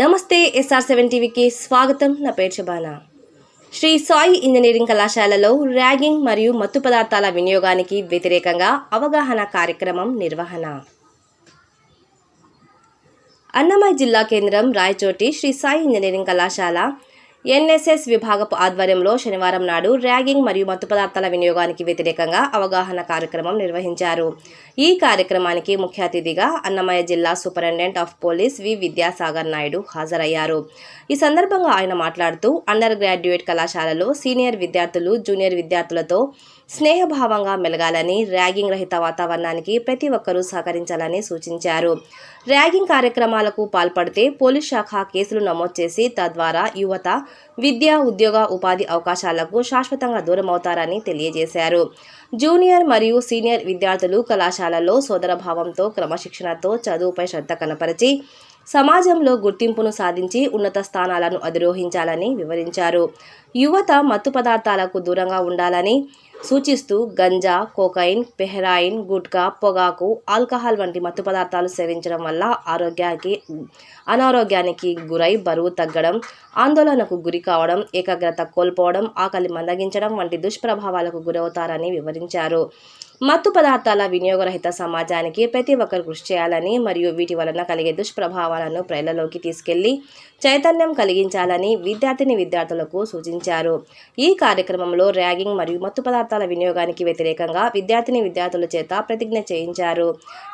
నమస్తే SR seven టీవీకి స్వాగతం. నా పేరు శబానా శ్రీ సాయి ఇంజనీరింగ్ కళాశాలలో ర్యాగింగ్ మరియు మత్తు పదార్థాల వినియోగానికి వ్యతిరేకంగా అవగాహన కార్యక్రమం నిర్వహణ. అన్నమయ్య జిల్లా కేంద్రం రాయచోటి శ్రీ సాయి ఇంజనీరింగ్ కళాశాల ఎన్ఎస్ఎస్ విభాగపు ఆధ్వర్యంలో శనివారం నాడు ర్యాగింగ్ మరియు మత్తు పదార్థాల వినియోగానికి వ్యతిరేకంగా అవగాహన కార్యక్రమం నిర్వహించారు. ఈ కార్యక్రమానికి ముఖ్య అతిథిగా అన్నమయ్య జిల్లా superintendent of police V Vidyasagar Naidu హాజరయ్యారు. ఈ సందర్భంగా ఆయన మాట్లాడుతూ అండర్ గ్రాడ్యుయేట్ కళాశాలలో సీనియర్ విద్యార్థులు జూనియర్ విద్యార్థులతో స్నేహభావంగా మెలగాలని ర్యాగింగ్ రహిత వాతావరణానికి ప్రతి ఒక్కరూ సహకరించాలని సూచించారు. ర్యాగింగ్ కార్యక్రమాలకు పాల్పడితే పోలీస్ శాఖ కేసులు నమోదు చేసి తద్వారా యువత విద్య ఉద్యోగ ఉపాధి అవకాశాలకు శాశ్వతంగా దూరమవుతారని తెలియజేశారు. జూనియర్ మరియు సీనియర్ విద్యార్థులు కళాశాలలో సోదరభావంతో క్రమశిక్షణతో చదువుపై శ్రద్ధ కనపరిచి సమాజంలో గుర్తింపును సాధించి ఉన్నత స్థానాలను అధిరోహించాలని వివరించారు. యువత మత్తు పదార్థాలకు దూరంగా ఉండాలని సూచిస్తూ గంజా కోకైన్ పెహరాయిన్ గుట్కా పొగాకు ఆల్కహాల్ వంటి మత్తు పదార్థాలు సేవించడం వల్ల ఆరోగ్యానికి అనారోగ్యానికి గురై బరువు తగ్గడం ఆందోళనకు గురి కావడం ఏకాగ్రత కోల్పోవడం ఆకలి మందగించడం వంటి దుష్ప్రభావాలకు గురవుతారని వివరించారు. మత్తు పదార్థాల వినియోగరహిత సమాజానికి ప్రతి ఒక్కరు కృషి చేయాలని మరియు వీటి వలన కలిగే దుష్ప్రభావాలను ప్రజలలోకి తీసుకెళ్ళి చైతన్యం కలిగించాలని విద్యార్థిని విద్యార్థులకు సూచించారు. ఈ కార్యక్రమంలో ర్యాగింగ్ మరియు మత్తు పదార్థాల వినియోగానికి వ్యతిరేకంగా విద్యార్థిని విద్యార్థుల చేత ప్రతిజ్ఞ చేయించారు.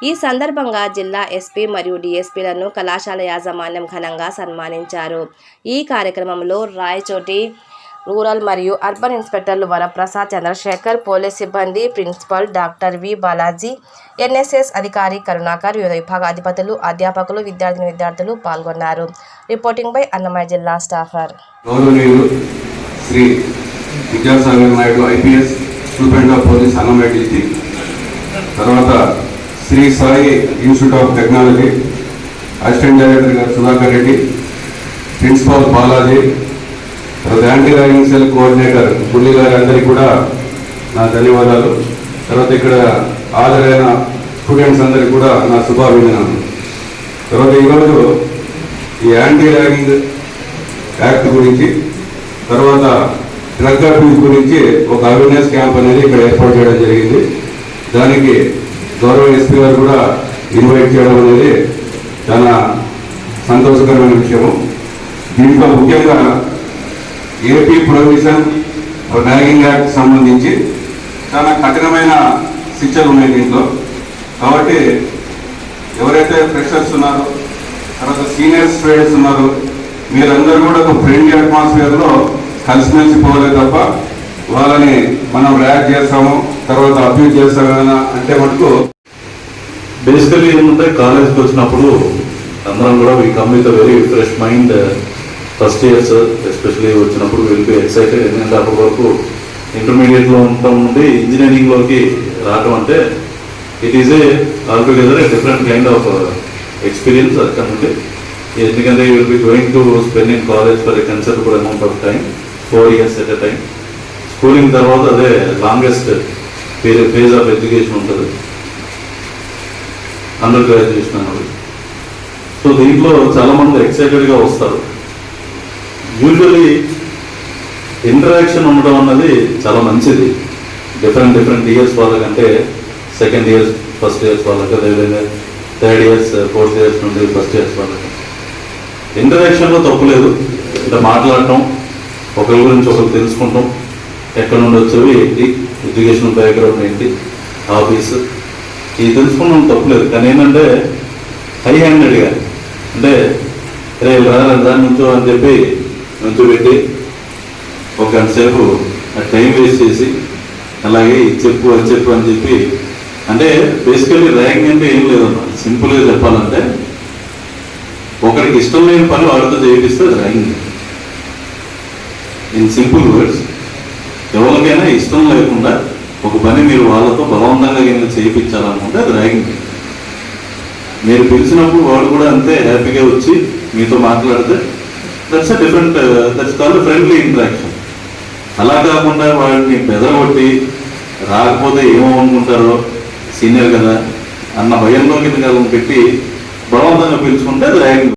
ఈ సందర్భంగా జిల్లా ఎస్పీ మరియు డిఎస్పీలను కళాశాల యాజమాన్యం ఘనంగా సన్మానించారు. ఈ కార్యక్రమంలో రాయచోటి రూరల్ మరియు అర్బన్ ఇన్స్పెక్టర్లు వరప్రసాద్ చంద్రశేఖర్ పోలీస్ సిబ్బంది principal doctor V Balaji NSS అధికారి కరుణాకర్ వివిధ విభాగ అధిపతులు అధ్యాపకులు విద్యార్థిని విద్యార్థులు పాల్గొన్నారు. రిపోర్టింగ్ బై అన్నమయ్య జిల్లా staffer. Shri Vidyasagar Naidu IPS superintendent of police Annamayya district తర్వాత Shri Sai institute of technology assistant director గారు Sudhakar Reddy principal Balaji anti ragging cell coordinator Pulli గారి అందరికీ కూడా నా ధన్యవాదాలు. తర్వాత ఇక్కడ హాజరైన స్టూడెంట్స్ అందరికీ కూడా నా శుభాభినందనలు. తర్వాత ఈరోజు ఈ యాంటీ ర్యాగింగ్ యాక్ట్ గురించి తర్వాత డ్రగ్ అబ్యూస్ గురించి ఒక అవేర్నెస్ క్యాంప్ అనేది ఇక్కడ ఏర్పాటు చేయడం జరిగింది. దానికి గౌరవ ఎస్పీ గారు కూడా ఇన్వైట్ చేయడం అనేది చాలా సంతోషకరమైన విషయము. దీంట్లో ముఖ్యంగా ఏపీ ప్రొవిజన్ ర్యాగింగ్ యాక్ట్ సంబంధించి చాలా కఠినమైన శిక్షలు ఉన్నాయి దీంట్లో. కాబట్టి ఎవరైతే ఫ్రెషర్స్ ఉన్నారో తర్వాత సీనియర్ స్టూడెంట్స్ ఉన్నారు మీరందరూ కూడా ఒక ఫ్రెండ్లీ అట్మాస్ఫియర్లో కలిసిమెలిసి పోవాలి తప్ప వాళ్ళని మనం ర్యాక్ చేస్తాము తర్వాత అబ్యూజ్ చేస్తామని అంటే మటుకు బేసికలీ ఏముంటే కాలేజ్కి వచ్చినప్పుడు అందరం కూడా we come with very fresh mind first years especially వచ్చినప్పుడు వెళ్ళి ఎక్సైటెడ్ ఎందుకంటే అప్పటి వరకు ఇంటర్మీడియట్లో ఉండటం నుండి ఇంజనీరింగ్లోకి రావడం అంటే it is a altogether a different kind of experience అక్కడ నుండి ఎందుకంటే you will be going to spend in college for a considerable amount of time four years at a time schooling తర్వాత అదే longest period phase of education ఉంటుంది. Under graduation అన్నది so దీంట్లో చాలా మంది ఎక్సైటెడ్గా వస్తారు. యూజువలీ ఇంటరాక్షన్ ఉండడం అన్నది చాలా మంచిది. డిఫరెంట్ డిఫరెంట్ ఇయర్స్ వాళ్ళకంటే సెకండ్ ఇయర్స్ ఫస్ట్ ఇయర్స్ వాళ్ళకి అదేవిధంగా థర్డ్ ఇయర్స్ ఫోర్త్ ఇయర్స్ నుండి ఫస్ట్ ఇయర్స్ వాళ్ళకి ఇంటరాక్షన్లో తప్పులేదు ఇట్లా మాట్లాడటం ఒకరి గురించి ఒకరు తెలుసుకుంటాం. ఎక్కడ నుండి వచ్చేవి ఏంటి ఎడ్యుకేషన్ బ్యాక్గ్రౌండ్ ఏంటి హాబీస్ ఇది తెలుసుకోవడం తప్పులేదు కానీ ఏంటంటే హై హ్యాండెడ్గా అంటే రేపు రారా దాని నుంచో అని చెప్పి నుంచో పెట్టి ఒక గంట సేపు టైం వేస్ట్ చేసి అలాగే చెప్పు అది చెప్పు అని చెప్పి అంటే బేసికల్లీ ర్యాంక్ అంటే ఏం లేదమ్మా. సింపుల్గా చెప్పాలంటే ఒకరికి ఇష్టం లేని పని వాడితో చేయిస్తే ర్యాంక్. ఇన్ సింపుల్ వర్డ్స్ ఎవరికైనా ఇష్టం లేకుండా ఒక పని మీరు వాళ్ళతో బలవంతంగా కింద చేయించాలనుకుంటే అది ర్యాగింగ్ మీరు పిలిచినప్పుడు వాడు కూడా అంతే హ్యాపీగా వచ్చి మీతో మాట్లాడితే that's a different that's call friendly interaction అలా కాకుండా వాళ్ళని బెదరగొట్టి రాకపోతే ఏమనుకుంటారో సీనియర్ కదా అన్న భయంలో కింద పెట్టి బలవంతంగా పిలుచుకుంటే అది ర్యాగింగ్